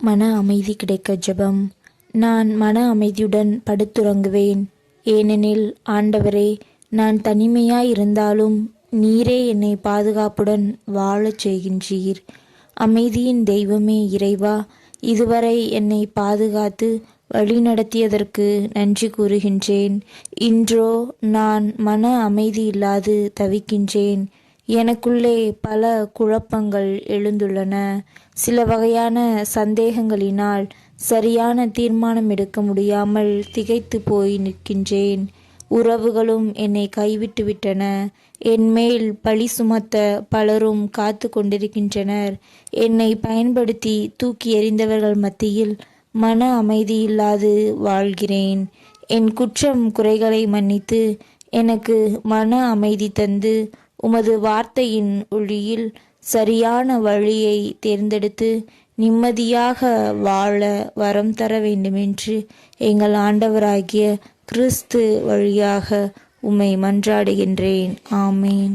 மன அமைதி கிடைக்க ஜெபம். நான் மன அமைதியுடன் படுத்துறங்குவேன். ஏனெனில் ஆண்டவரே நான் தனிமையாய் இருந்தாலும் நீரே என்னை பாதுகாப்புடன் வாழச் செய்கின்றீர். அமைதியின் தெய்வமே இறைவா இதுவரை என்னை பாதுகாத்து வழிநடத்தியதற்கு நன்றி கூறுகின்றேன். இன்றோ நான் மன அமைதி இல்லாது தவிக்கின்றேன். எனக்குள்ளே பல குழப்பங்கள் எழுந்துள்ளன. சில வகையான சந்தேகங்களினால் சரியான தீர்மானம் எடுக்க முடியாமல் திகைத்து போய் நிற்கின்றேன். உறவுகளும் என்னை கைவிட்டு விட்டன. என் மேல் பழி சுமத்த பலரும் காத்து கொண்டிருக்கின்றனர். என்னை பயன்படுத்தி தூக்கி எறிந்தவர்கள் மத்தியில் மன அமைதி இல்லாது வாழ்கிறேன். என் குற்றம் குறைகளை மன்னித்து எனக்கு மன அமைதி தந்து உமது வார்த்தையின் ஒளியில் சரியான வழியை தேர்ந்தெடுத்து நிம்மதியாக வாழ வரம் தர வேண்டுமென்று எங்கள் ஆண்டவராகிய கிறிஸ்து வழியாக உம்மை மன்றாடுகின்றேன். ஆமேன்.